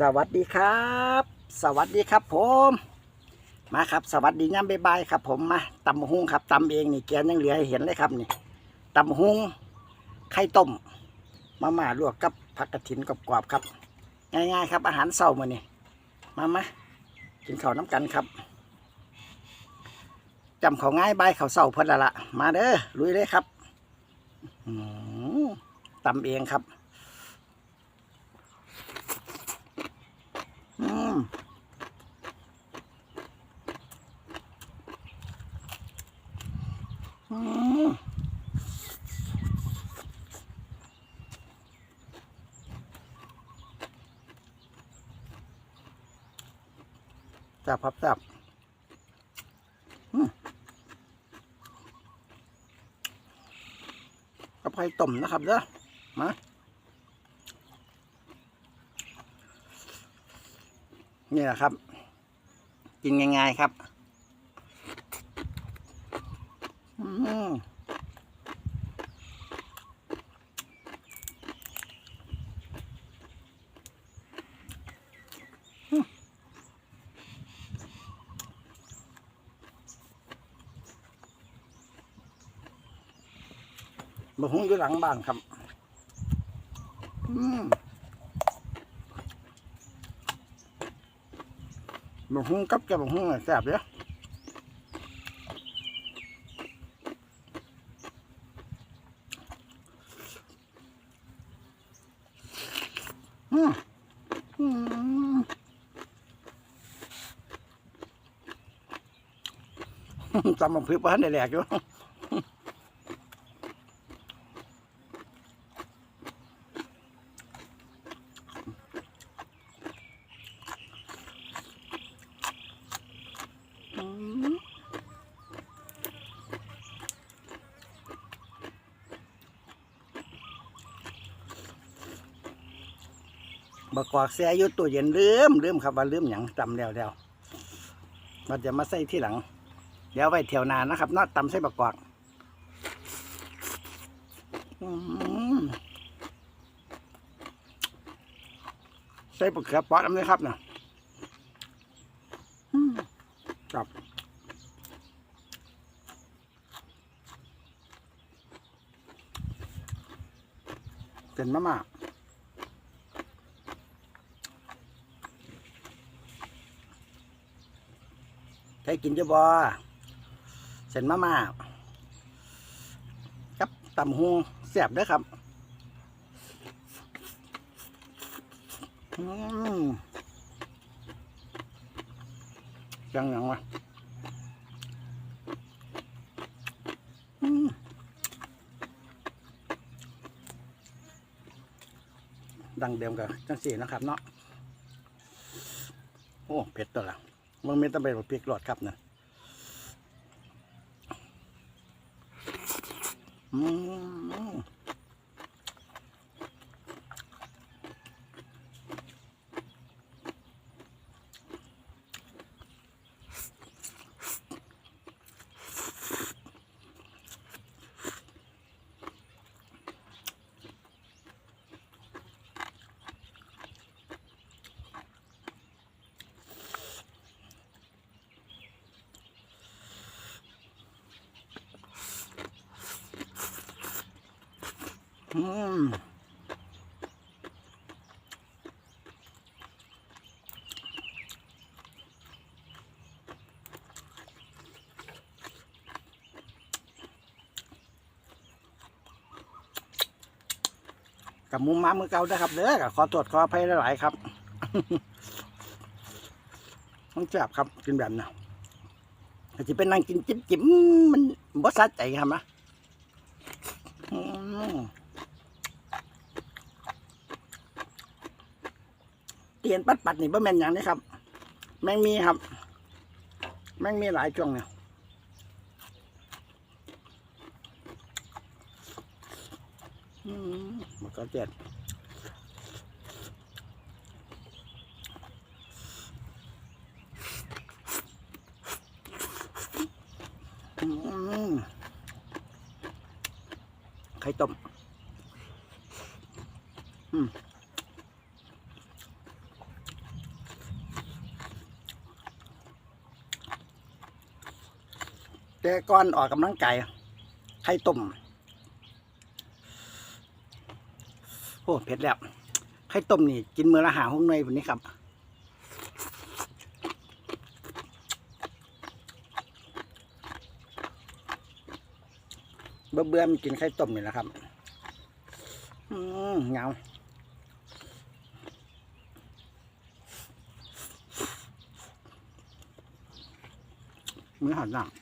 สวัสดีครับ สวัสดีครับผม มาครับ สวัสดีย่ำบายๆครับ ผมมาตำบักหุงครับตำเองนี่แกนยังเหลือให้เห็นเลยครับนี่ตำบักหุงไข่ต้มมาม่าลวกกับผักกระถินกรอบๆครับ ง่ายๆ ครับ อาหารเช้ามื้อนี้มามากินข้าวน้ำกันครับจำเขาง่ายบายเขาวเช้าเพิ่นละละมาเด้อลุยเลยครับอืมตำเองครับ อืมอืมแซ่บครับแซ่บอืมกับไข่ต้มนะครับเด้อมา นี่แหละครับ กินง่ายๆครับมบะฮุงอยู่หลังบ้านครับ อืม บะฮุงกับแกบะฮุงน่ะแซ่บเด้ออืมอืมจำมันพริบบ้านได้แหลกอยู่ บักกวากแซ่อยู่ตัวเย็นลืมลืมครับว่าลืมหยังจำแล้วแล้วมันจะมาใส่ที่หลัง เดี๋ยวไว้เที่ยวนานนะครับเนาะตำใส่บักกวากใส่บักเขือเปอดน้ำเลยครับเนาะอืมครับเป็นมะม่า ใครกินจะบอเส้นมะม่ากับตำหูแซ่บด้วยครับยังยังวะดังเดิมกับจังสีนะครับเนาะ โอ้ เผ็ดตัวละ มันไม่ต้องไป็นพริกหลอดครับนะอืม อืมกับมุมม้ามือเก่านะครับเด้อกับขอตรวจขออภัยหลายๆครับต้องแซ่บครับกินแบบน่ะจะเป็นนางกินจิ้มจิ้มมันบ่สะใจครับนะอืม เตียนปัดปัดนี่บ่แม่นอย่างนี้ครับ แมงมีครับ แมงมีหลายช่วงเนี่ยอืมมันก็เจ็ดอืมไข่ต้ม อืม แต่ก่อนออกกำลังกายไข่ต้มโอ้เผ็ดแล้วไข่ต้มนี่ กินมื้อละหาห้องหน่วยวันนี้ครับเบื่อเบื่อมันกินไข่ต้มนี่แหละครับอืมเงามือหันหนังอืมเนา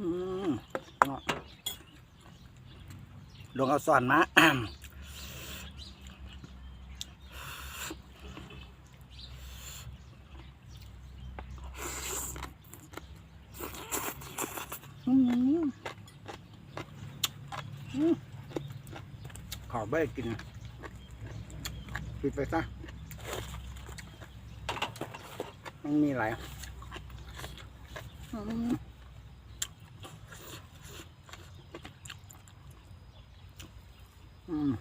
ลงเอาซ่อนมาอืมอืมขอไปกินปิดไปซะมันมีหลายอืมอืม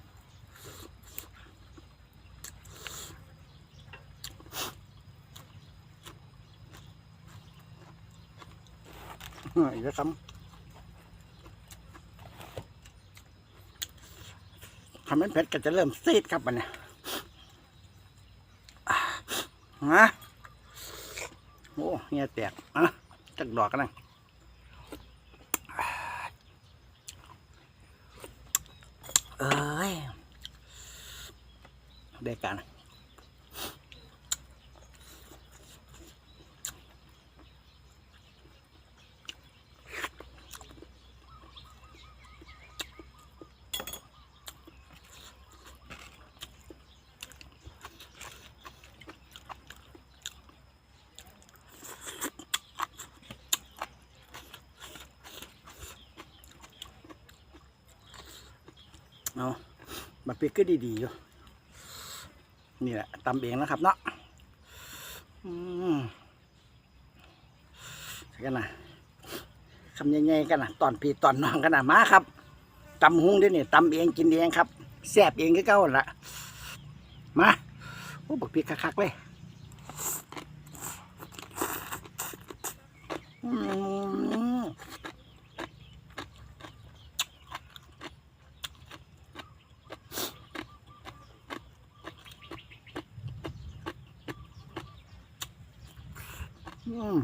อีกแล้วครับทำให้เผ็ดก็จะเริ่มซีดครับมันเนี่ยนะโอ้เงี้ยแตกอะจักดอกกันนะเอ้ยได้กัน เอาบัดพริกก็ดีๆอยู่นี่แหละตำเองนะครับเนาะอืมกันนะคำใหญ่ๆกันนะตอนพี่ตอนน้องกันนะมาครับตำหุงด้วยนี่ตำเองกินเองครับแซ่บเองก็เก้าอันละมาโอ้บักพริกคักๆเลยอืม อืม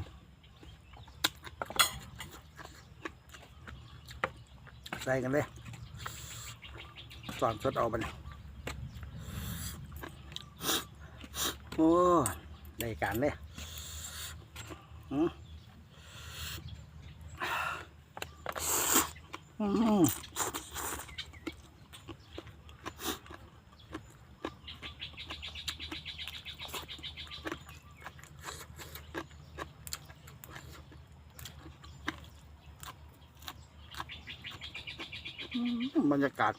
ใส่กันเลยสอนสดเอาไปโอ้ได้การเลยอืมอืม บรรยากาศ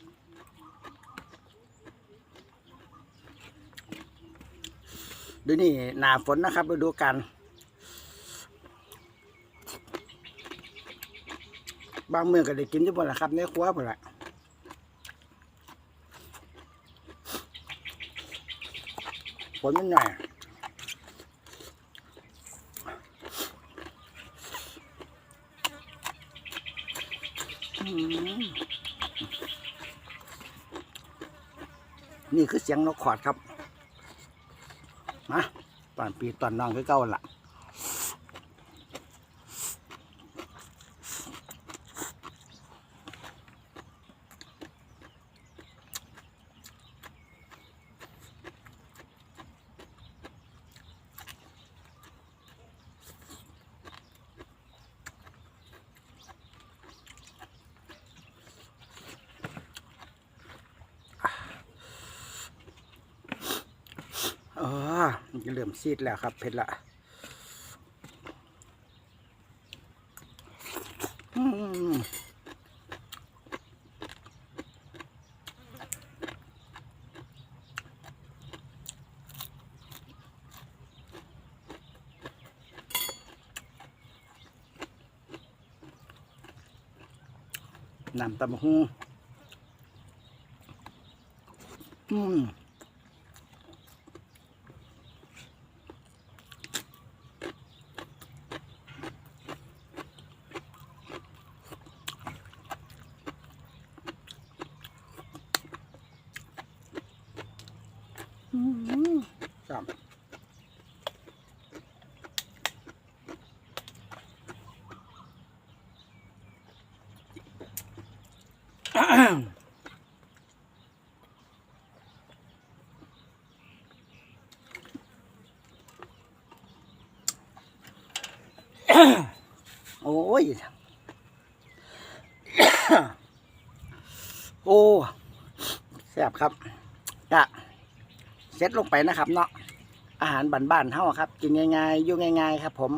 ดูนี่หนาฝนนะครับฤดูกาลบางเมืองก็ได้กินที่บนละครับ ในครัวหมดละฝนมันหน่อยอืม นี่คือเสียงนกขอดครับ มาตอนปีตอนน้องคือเก่าละ เริ่มซีดแล้วครับเผ็ดละนำตำหูอืม ครับโอ้ย โอ้แซ่บครับกะเซ็ตลงไปนะครับเนาะ อาหารบ้านๆเท่าครับ กินง่ายๆอยู่ง่าย ๆ ครับ ผม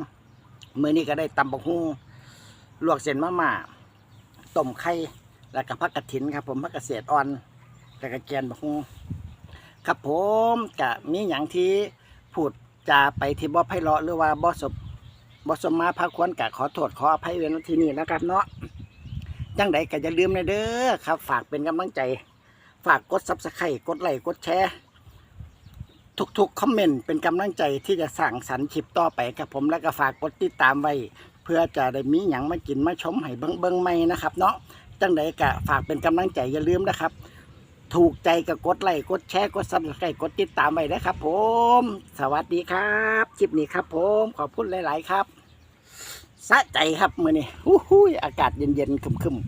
มื้อนี้ก็ได้ตำบักหุ่งลวกเส้นมะม่าต้มไข่แล้วก็ผักกระถินครับ ผมผักกระเศษอ่อนแล้วก็แกนบักหุ่งครับผมกะมีอย่างที่พูดจาไปที่บ่ไพเราะหรือว่าบ่สบบสมมาพาควรกะขอโทษขออภัยเว้นที่นี่นะครับ เนาะจังใดก็อย่าลืมนะเด้อครับ ฝากเป็นกำลังใจ ฝากกดซับสไครต์กดไลค์กดแชร์ ทุกๆคอมเมนต์เป็นกำลังใจที่จะสั่งสรรค์คลิปต่อไปครับผมแล้วก็ฝากกดติดตามไว้ เพื่อจะได้มีหยังมากินมาชมให้เบิ้งเบิ้งๆใหม่นะครับ เนาะจังใดก็ฝากเป็นกำลังใจอย่าลืมนะครับ ถูกใจก็กดไลค์กดแชร์กดซับสไครต์กดติดตามไว้นะครับ ผม สวัสดีครับคลิปนี้ครับ ผมขอบคุณหลาย ๆ ครับสะใจครับมือนี่หู้หู้ยอากาศเย็นๆคึมๆ